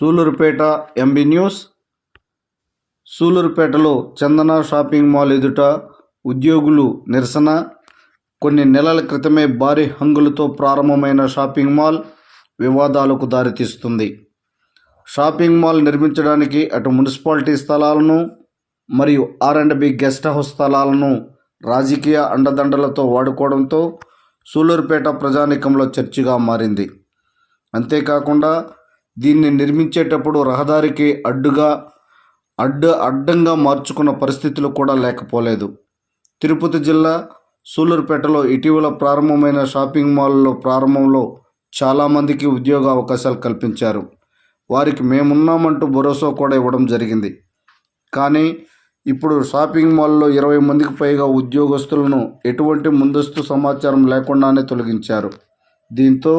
Sullurpeta MB news. సూలూరుపేటలో Chandana shopping mall ఎదుట ఉద్యోగులు నిరసన. కొన్ని నెలల క్రితమే భారీ హంగులతో ప్రారంభమైన షాపింగ్ మాల్ వివాదాలకు దారితీస్తుంది. షాపింగ్ మాల్ నిర్మించడానికి అటు మున్సిపాలిటీ స్థలాలను మరియు R and B guest house స్థలాలను రాజకీయ అండదండలతో వాడుకోవడంతో సూలూరుపేట ప్రజానీకంలో చర్చగా మారింది. అంతేకాకుండా దీన్ని నిర్మించేటప్పుడు రహదారికి అడ్డుగా అడ్డ అడ్డంగా మార్చుకున్న పరిస్థితులు కూడా లేకపోలేదు. తిరుపతి జిల్లా సూలూరుపేటలో ఇటీవల ప్రారంభమైన షాపింగ్ మాల్లో ప్రారంభంలో చాలామందికి ఉద్యోగ అవకాశాలు కల్పించారు. వారికి మేమున్నామంటూ భరోసా కూడా ఇవ్వడం జరిగింది. కానీ ఇప్పుడు షాపింగ్ మాల్లో ఇరవై మందికి పైగా ఉద్యోగస్తులను ఎటువంటి ముందస్తు సమాచారం లేకుండానే తొలగించారు. దీంతో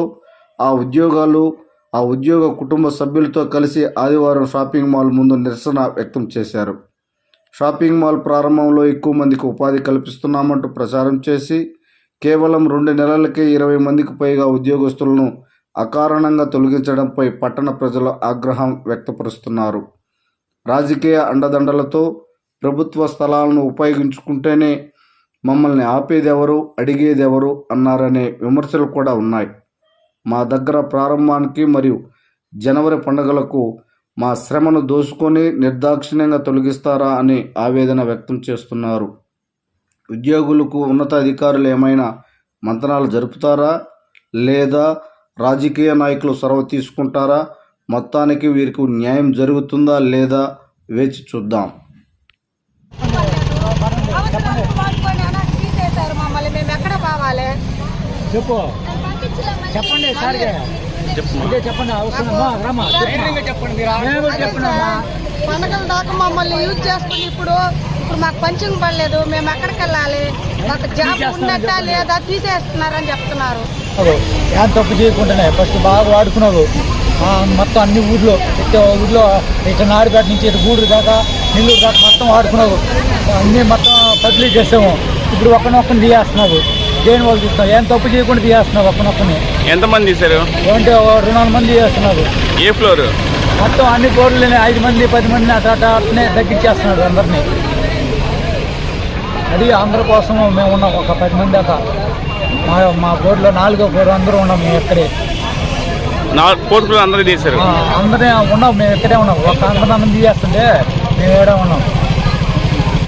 ఆ ఉద్యోగాలు ఆ ఉద్యోగ కుటుంబ సభ్యులతో కలిసి ఆదివారం షాపింగ్ మాల్ ముందు నిరసన వ్యక్తం చేశారు. షాపింగ్ మాల్ ప్రారంభంలో ఎక్కువ మందికి ఉపాధి కల్పిస్తున్నామంటూ ప్రచారం చేసి కేవలం రెండు నెలలకే ఇరవై మందికి పైగా ఉద్యోగస్తులను అకారణంగా తొలగించడంపై పట్టణ ప్రజలు ఆగ్రహం వ్యక్తపరుస్తున్నారు. రాజకీయ అండదండలతో ప్రభుత్వ స్థలాలను ఉపయోగించుకుంటేనే మమ్మల్ని ఆపేదెవరు అడిగేదెవరు అన్నారనే విమర్శలు కూడా ఉన్నాయి. మా దగ్గర ప్రారంభానికి మరియు జనవరి పండుగలకు మా శ్రమను దోసుకొని నిర్దాక్షిణ్యంగా తొలగిస్తారా అని ఆవేదన వ్యక్తం చేస్తున్నారు. ఉద్యోగులకు ఉన్నతాధికారులు ఏమైనా మంతనాలు జరుపుతారా? లేదా రాజకీయ నాయకులు చొరవ తీసుకుంటారా? మొత్తానికి వీరికి న్యాయం జరుగుతుందా లేదా వేచి చూద్దాం. చెప్పు. చెప్పండి సార్కి. ఇదే చెప్పండి అవసరమా? రమ్మా. చెప్పండి. పండగల దాకా మమ్మల్ని యూజ్ చేసుకుని ఇప్పుడు ఇప్పుడు మాకు పంచింగ్ పడలేదు మేము ఎక్కడికి వెళ్ళాలి? మాకు జాబ్ ఉన్నట్టా లేదా? తీసేస్తున్నారని చెప్తున్నారు. అగో ఏం తప్పు చేయకుండానే ఫస్ట్ బాగా వాడుకున్నావు ఆ, మొత్తం అన్ని ఊర్లో ఊర్లో ఇటు నాడుపేట నుంచి ఇటు గూడూరు దాకా నెల్లూరు దాకా మొత్తం వాడుకున్నావు అన్నీ మొత్తం పబ్లిక్ చేసాము. ఇప్పుడు ఒక్కనొక్కని తీయేస్తున్నావు దేని వాళ్ళు చూస్తావు ఏం తప్పు చేయకుండా తీయేస్తున్నావు ఒక్కనొక్కని ఎంతమంది తీశారు? అంటే రెండు నాలుగు మంది చేస్తున్నావు ఏ ఫ్లోర్? మొత్తం అన్ని బోర్డులని ఐదు మంది పది మందిని అట్లా అట్లా అట్లనే తగ్గించేస్తున్నాడు అందరినీ. అది అందరి కోసం మేము ఉన్నాం ఒక పది మంది దాకా. మా మా బోర్డులో నాలుగో ఫ్లోర్ అందరూ ఉన్నాం మేము ఇక్కడే. ఫ్లోర్ అందరూ తీశారు. అందరే ఉన్నాం మేము ఇక్కడే ఉన్నాం. ఒక వంద మంది చేస్తుంటే మేము ఏడే ఉన్నాం.